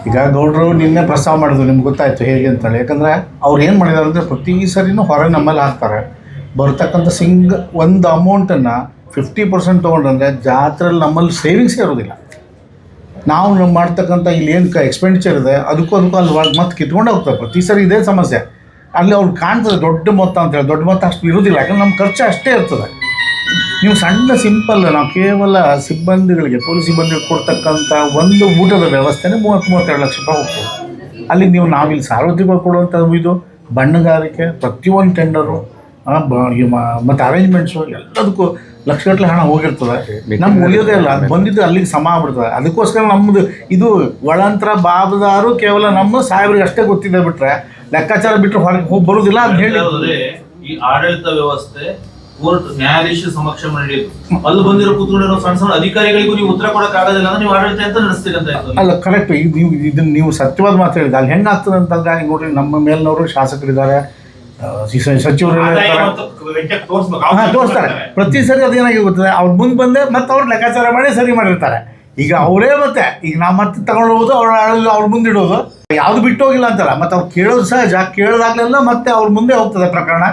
ಈಗ ಗೌಡ್ರು ನಿನ್ನೆ ಪ್ರಸ್ತಾವ ಮಾಡಿದ್ರು, ನಿಮ್ಗೆ ಗೊತ್ತಾಯ್ತು ಹೇಗೆ ಅಂತೇಳಿ. ಯಾಕಂದ್ರೆ ಅವ್ರು ಏನು ಮಾಡಿದಾರೆ ಅಂದರೆ ಪ್ರತಿ ಸರಿನೂ ಹೊರಗೆ ನಮ್ಮಲ್ಲಿ ಹಾಕ್ತಾರೆ. ಬರ್ತಕ್ಕಂಥ ಸಿಂಗ್ ಒಂದು ಅಮೌಂಟನ್ನು ಫಿಫ್ಟಿ ಪರ್ಸೆಂಟ್ ತೊಗೊಂಡ್ರೆ ಜಾತ್ರೆಯಲ್ಲಿ ನಮ್ಮಲ್ಲಿ ಸೇವಿಂಗ್ಸೇ ಇರೋದಿಲ್ಲ. ನಾವು ನಮ್ಮ ಮಾಡ್ತಕ್ಕಂಥ ಇಲ್ಲಿ ಏನು ಎಕ್ಸ್ಪೆಂಡಿಚರ್ ಇದೆ, ಅದಕ್ಕೂ ಅದಕ್ಕೂ ಅಲ್ಲಿ ಮತ್ತೆ ಕಿತ್ಕೊಂಡು ಹೋಗ್ತಾರೆ. ಪ್ರತಿ ಸರಿ ಇದೇ ಸಮಸ್ಯೆ. ಅಲ್ಲಿ ಅವ್ರು ಕಾಣ್ತದೆ ದೊಡ್ಡ ಮೊತ್ತ ಅಂತೇಳಿ ದೊಡ್ಡ ಮೊತ್ತ ಅಷ್ಟು ಇರೋದಿಲ್ಲ. ಯಾಕಂದ್ರೆ ನಮ್ಮ ಖರ್ಚು ಅಷ್ಟೇ ಇರ್ತದೆ. ನೀವು ಸಣ್ಣ ಸಿಂಪಲ್ ನಾವು ಕೇವಲ ಸಿಬ್ಬಂದಿಗಳಿಗೆ ಪೊಲೀಸ್ ಸಿಬ್ಬಂದಿಗಳಿಗೆ ಕೊಡ್ತಕ್ಕಂಥ ಒಂದು ಊಟದ ವ್ಯವಸ್ಥೆನೇ ಮೂವತ್ತು ಮೂವತ್ತೆರಡು ಲಕ್ಷ ರೂಪಾಯಿ ಹೋಗ್ತದೆ. ಅಲ್ಲಿ ನೀವು ನಾವಿಲ್ಲಿ ಸಾರ್ವತ್ರಿಕವಾಗಿ ಕೊಡುವಂಥ ಇದು ಬಣ್ಣಗಾರಿಕೆ ಪ್ರತಿಯೊಂದು ಟೆಂಡರು ಮತ್ತು ಅರೇಂಜ್ಮೆಂಟ್ಸು ಎಲ್ಲದಕ್ಕೂ ಲಕ್ಷಗಟ್ಟಲೆ ಹಣ ಹೋಗಿರ್ತದೆ. ನಮ್ಗೆ ಉಳಿಯೋದೇ ಇಲ್ಲ ಅದು ಬಂದಿದ್ದು ಅಲ್ಲಿಗೆ ಸಮ ಆಗ್ಬಿಡ್ತದೆ. ಅದಕ್ಕೋಸ್ಕರ ನಮ್ಮದು ಇದು ಒಳಂತರ ಬಾಬದಾರು ಕೇವಲ ನಮ್ಮ ಸಾಹೇಬರಿಗೆ ಅಷ್ಟೇ ಗೊತ್ತಿದೆ ಬಿಟ್ರೆ ಲೆಕ್ಕಾಚಾರ ಬಿಟ್ಟರೆ ಹೊರಗೆ ಹೋಗಿ ಬರೋದಿಲ್ಲ ಅಂತ ಹೇಳಿ. ಈ ಆಡಳಿತ ವ್ಯವಸ್ಥೆ ಕೋರ್ಟ್ ನ್ಯಾಯಾಧೀಶ ಸಮಕ್ಷ ನಡೆಯೋದು ಅಲ್ಲಿ ಬಂದಿರೋ ಕೂತ್ಕೊಂಡಿರೋ ಸಣ್ಣ ಸಣ್ಣ ಅಧಿಕಾರಿಗಳಿಗೂ ನೀವು ಉತ್ತರ ಕೊಡಕ್ ಆಗೋದಿಲ್ಲ ಅಂದ್ರೆ ನೀವು ಆಡಳಿತ ಅಂತ ನಡೆಸ್ತೀರಂತ ಅಂತ ಆಯ್ತು ಅಲ್ಲ ಕರೆಕ್ಟ್ ಇದು ನೀವು ಇದನ್ನ ನೀವು ಸತ್ಯವಾದ ಮಾತು ಹೇಳಿದ ಅಲ್ಲಿ ಹೆಂಗಾಗ್ತದೆ ಅಂತಂದ್ರೆ ಈಗ ನೋಡ್ರಿ ನಮ್ಮ ಮೇಲ್ನವರು ಶಾಸಕರಿದ್ದಾರೆ ಆ, ಸಿ- ಸಚಿವರು ತೋರಿಸ್ತಾರೆ. ಪ್ರತಿ ಸರಿ ಅದೇನಾಗಿ ಗೊತ್ತದೆ? ಅವ್ರು ಮುಂದೆ ಬಂದೆ ಮತ್ತೆ ಅವ್ರು ಲೆಕ್ಕಾಚಾರ ಮಾಡಿ ಸರಿ ಮಾಡಿರ್ತಾರೆ. ಈಗ ಅವರೇ ಮತ್ತೆ ಈಗ ನಾವು ಮತ್ತೆ ತಗೊಂಡು ಹೋಗೋದು ಅವ್ರ ಅವ್ರ ಮುಂದೆ ಇಡೋದು. ಯಾವ್ದು ಬಿಟ್ಟು ಹೋಗಿಲ್ಲ ಅಂತಲ್ಲ ಮತ್ತೆ ಅವ್ರು ಕೇಳೋದು ಸಹಜ. ಕೇಳೋದಾಗ್ಲೆಲ್ಲ ಮತ್ತೆ ಅವ್ರ ಮುಂದೆ ಹೋಗ್ತದೆ ಪ್ರಕರಣ.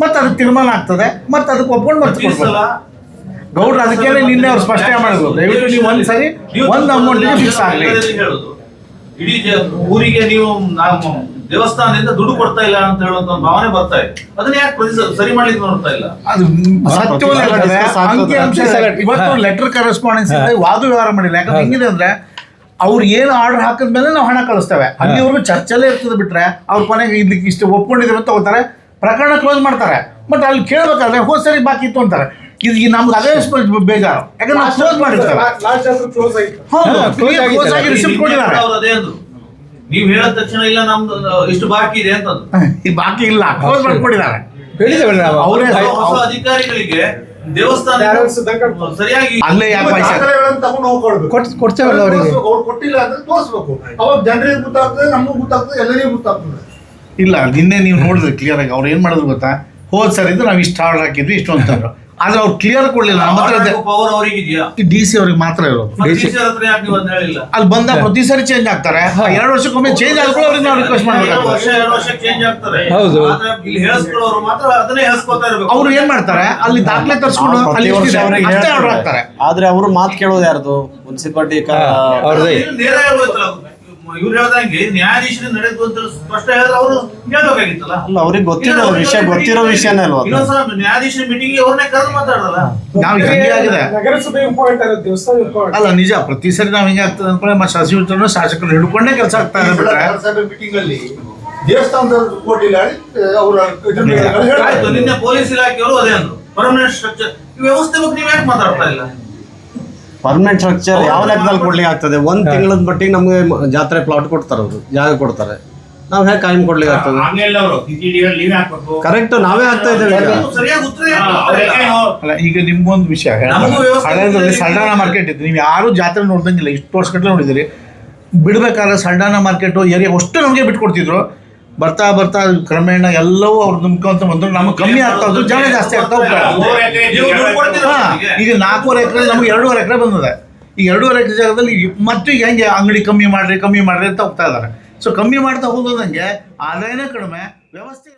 ಮತ್ತೆ ಅದಕ್ಕೆ ತೀರ್ಮಾನ ಆಗ್ತದೆ ಮತ್ತೆ ಅದಕ್ಕೆ ಒಪ್ಕೊಂಡು ಮತ್ತೆ ಕೊಡ್ಬೋದು. ಗೌಡ್ರು ಅದಕ್ಕೆ ನಿನ್ನೆ ಅವ್ರು ಸ್ಪಷ್ಟ ಮಾಡಿದ್ರು. ದಯವಿಟ್ಟು ನೀವು ಒಂದ್ ಸರಿ ಒಂದು ಅಮೌಂಟ್ಗೆ ಫಿಕ್ಸ್ ಆಗಲಿ. ಹೇಳುದು. ಇಡೀ ಊರಿಗೆ ನೀವು ನಾವು ದೇವಸ್ಥಾನದಿಂದ ದುಡ್ಡು ಕೊಡ್ತಾ ಇಲ್ಲ ಅಂತ ಹೇಳುವಂತ ಒಂದು ಭಾವನೆ ಬರ್ತಾ ಇದೆ. ಅದನ್ನ ಯಾಕೆ ಪ್ರತಿ ಸರಿ ಮಾಡ್ಲಿಕ್ಕೆ ನೋಡ್ತಾ ಇಲ್ಲ? ಅದು ಸತ್ಯವನ್ನು. ಇವತ್ತು. ಲೆಟರ್ ಕರೆಸ್ಪಾಂಡೆನ್ಸ್ ವಾದ ವ್ಯವಹಾರ ಮಾಡಿಲ್ಲ. ಯಾಕಂದ್ರೆ ಹೆಂಗಿದೆ ಅಂದ್ರೆ ಅವ್ರು ಏನು ಆರ್ಡರ್ ಹಾಕಿದ್ಮೇಲೆ ನಾವು ಹಣ ಕಳಿಸ್ತೇವೆ. ಅಲ್ಲಿವರೆಗೂ ಚರ್ಚೆಲ್ಲೇ ಇರ್ತದೆ ಬಿಟ್ರೆ ಅವ್ರ ಕೊನೆಗೆ ಇದಕ್ಕೆ ಇಷ್ಟು ಒಪ್ಕೊಂಡಿದ್ದೀವಿ ಅಂತ ತಗೋತಾರೆ. ಪ್ರಕರಣ ಕ್ಲೋಸ್ ಮಾಡ್ತಾರೆ. ಬಟ್ ಅಲ್ಲಿ ಕೇಳಬೇಕಾದ್ರೆ ಹೋದ್ ಸರಿ ಬಾಕಿ ಇತ್ತು ಅಂತಾರೆ. ಇದು ನಮ್ಗೆ ಅದೇ ಬೇಜಾರು. ಯಾಕಂದ್ರೆ ನಾವು ಕ್ಲೋಸ್ ಮಾಡಿರ್ತೇವೆ ಲಾಸ್ಟ್ ಕ್ಲೋಸ್. ಆಗಿ ರಿಸಿಪ್ಟ್ ಕೊಟ್ಟಿದ್ದಾರೆ. ಅವ್ರು ಅದೇ ಅಂದ್ರು. ನೀವ್ ಹೇಳಿದ ತಕ್ಷಣ ಇಲ್ಲ ನಮ್ದು ಇಷ್ಟು ಬಾಕಿ ಇದೆ ಅಂತ ಈ ಬಾಕಿ ಇಲ್ಲ. ಕ್ಲೋಸ್ ಮಾಡ್ಕೊಂಡಿದ್ದಾರೆ. ಅವರೇ ಹೊಸ- ಅಧಿಕಾರಿಗಳಿಗೆ ದೇವಸ್ಥಾನ ಸರಿಯಾಗಿ ಅಲ್ಲೇ ಯಾಕೆ ಕೊಡ್ತೇವಲ್ಲ ಅವರಿಗೆ. ಕೊಟ್ಟಿಲ್ಲ ಅಂದ್ರೆ ತೋರಿಸ್ಬೇಕು. ಅವಾಗ ಜನರಿಗೆ ಗೊತ್ತಾಗ್ತದೆ ನಮಗೂ ಗೊತ್ತಾಗ್ತದೆ ಎಲ್ಲರಿಗೂ ಗೊತ್ತಾಗ್ತದೆ. ಇಲ್ಲ ನಿನ್ನೆ ನೀವು ನೋಡಿದ್ರೆ ಕ್ಲಿಯರ್ ಆಗಿ. ಅವ್ರು ಏನು ಮಾಡಿದ್ರು ಗೊತ್ತಾ? ಹೋದ್ ಸರಿ ಇದ್ರೆ ನಾವು ಇಷ್ಟು ಆರ್ಡರ್ ಹಾಕಿದ್ವಿ ಇಷ್ಟು ಅಂತಂದ್ರು ಆದ್ರೆ ಅವ್ರು ಕ್ಲಿಯರ್ ಕೊಡ್ಲಿಲ್ಲ. ನಮ್ಮ ಹತ್ರ ಪವರ್ ಅವ್ರಿಗಿದ್ಯಾ? ಡಿ ಸಿ ಅವ್ರಿಗೆ ಮಾತ್ರ ಇರೋದು. ಅಲ್ಲಿ ಬಂದ ಪ್ರತಿ ಸರಿ ಚೇಂಜ್ ಆಗ್ತಾರೆ. ಎರಡು ವರ್ಷಕ್ಕೊಮ್ಮೆ ಚೇಂಜ್ ಆದ್ರೂ ಅವ್ರಿಗೆ ನಾವು ರಿಕ್ವೆಸ್ಟ್ ಮಾಡಬೇಕು. ವರ್ಷ ಎರಡು ವರ್ಷ ಚೇಂಜ್ ಆಗ್ತಾರೆ. ಆದ್ರೆ ಇಲ್ಲಿ ಹೇಳಿಸ್ಕೊಳ್ಳೋರು ಮಾತ್ರ ಅದನ್ನೇ ಹೇಳಿಸ್ಕೊತಾ ಇರ್ಬೇಕು. ಅವ್ರು ಏನ್ ಮಾಡ್ತಾರೆ? ಅಲ್ಲಿ ದಾಖಲೆ ತರಿಸ್ಕೊಂಡು ಅಲ್ಲಿ ಆರ್ಡರ್ ಆಗ್ತಾರೆ ಆದ್ರೆ ಅವರು ಮಾತು ಕೇಳೋದು ಯಾರ್ದು? ಮುನ್ಸಿಪಾಲಿಟಿ ಇವ್ರು ಹೇಳ್ದಂಗೆ ನ್ಯಾಯಾಧೀಶರು ನಡೆದು ಅಂತ ಸ್ಪಷ್ಟ ಹೇಳಿದ್ರೆ ಅವರು ಹೇಳ್ಬೇಕಾಗಿತ್ತಲ್ಲ ಅಲ್ಲ ಅವ್ರಿಗೆ ಗೊತ್ತಿರೋ ವಿಷಯ ಗೊತ್ತಿರೋ ವಿಷಯನೇ ಅಲ್ವಾ ಅದು? ಇನ್ನೊಂದ್ಸಲ ನ್ಯಾಯಾಧೀಶರ ಮೀಟಿಂಗ್ ಅವ್ರನ್ನೇ ಕರೆದು ಮಾತಾಡಲ್ಲ ನಾವು ಹೆಂಗೆ ಆಗಿದೆ. ನಗರಸಭೆ ಇಂಪಾರ್ಟೆಂಟ್ ದೇವಸ್ಥಾನ ಇಂಪಾರ್ಟೆಂಟ್ ಅಲ್ಲ ನಿಜ ಪ್ರತಿ ಸರಿ ನಾವ್ ಹಿಂಗೆ ಆಗ್ತದೆ ಅನ್ಕೊಂಡೆ ಮತ್ತೆ ಸಚಿವರು ಶಾಸಕರು ಹಿಡ್ಕೊಂಡೇ ಕೆಲಸ ಆಗ್ತಾ ಇದೆ ಬಿಟ್ರೆ. ಮೀಟಿಂಗ್ ಅಲ್ಲಿ ದೇವಸ್ಥಾನದ ಕೊಟ್ಟಿಲ್ಲ ಅವರ ಆಯ್ತು ನಿನ್ನೆ ಪೊಲೀಸ್ ಇಲಾಖೆಯವರು ಅದೇ ಅಂದ್ರು. ಪರ್ಮನೆಂಟ್ ಸ್ಟ್ರಕ್ಚರ್ ಈ ವ್ಯವಸ್ಥೆ ಬಗ್ಗೆ ನೀವು ಯಾಕೆ ಮಾತಾಡ್ತಾ ಇಲ್ಲ? ಪರ್ಮನೆಂಟ್ ಸ್ಟ್ರಕ್ಚರ್ ಯಾವ ಲೆಕ್ಕದಲ್ಲಿ ಕೊಡ್ಲಿಕ್ಕೆ ಆಗ್ತದೆ? ಒಂದ್ ತಿಂಗಳದ ಮಟ್ಟಿಗೆ ನಮ್ಗೆ ಜಾತ್ರೆ ಪ್ಲಾಟ್ ಕೊಡ್ತಾರೆ ಅವರು ಜಾಗ ಕೊಡ್ತಾರೆ. ನಾವ್ ಹೇಗೆ ಕಾಯಂ ಕೊಡ್ಲಿಕ್ಕೆ ಆಗ್ತದೆ? ಕರೆಕ್ಟ್ ನಾವೇ ಆಗ್ತಾ? ಅಲ್ಲ ಈಗ ನಿಮ್ಗೊಂದು ವಿಷಯ ನಮಗೂ ವ್ಯವಸ್ಥೆ ಹಳೆಯದ್ರಲ್ಲಿ ಸಲ್ಡಾನ ಮಾರ್ಕೆಟ್ ಇತ್ತು. ನೀವು ಯಾರು ಜಾತ್ರೆ ನೋಡ್ದಂಗಿಲ್ಲ. ಇಷ್ಟು ವರ್ಷಗಟ್ಟಲೆ ನೋಡಿದಿರಿ. ಬಿಡ್ಬೇಕಾದ್ರೆ ಸಲ್ಡಾನ ಮಾರ್ಕೆಟು ಏರಿಯಾ ಅಷ್ಟು ನಮಗೆ ಬಿಟ್ಕೊಡ್ತಿದ್ರು. ಬರ್ತಾ ಬರ್ತಾ ಕ್ರಮೇಣ ಎಲ್ಲವೂ ಅವ್ರು ನುಮ್ಕೊಂತ ಬಂದ್ರು. ನಮಗೆ ಕಮ್ಮಿ ಆಗ್ತಾ ಹೋದ್ರು ಜನ ಜಾಸ್ತಿ ಆಗ್ತಾ ಹೋಗ್ತಾರೆ? ಈಗ ನಾಲ್ಕೂವರೆ ಎಕರೆ ನಮ್ಗೆ ಎರಡೂವರೆ ಎಕರೆ ಬಂದಿದೆ. ಈ ಎರಡೂವರೆ ಎಕರೆ ಜಾಗದಲ್ಲಿ ಮತ್ತೆ ಈಗ ಹೆಂಗೆ ಅಂಗಡಿ ಕಮ್ಮಿ ಮಾಡ್ರಿ ಕಮ್ಮಿ ಮಾಡ್ರಿ ಅಂತ ಹೋಗ್ತಾ ಇದ್ದಾರೆ ಸೊ ಕಮ್ಮಿ ಮಾಡ್ತಾ ಹೋಗೋದಂಗೆ ಆದಾಯನೇ ಕಡಿಮೆ ವ್ಯವಸ್ಥೆ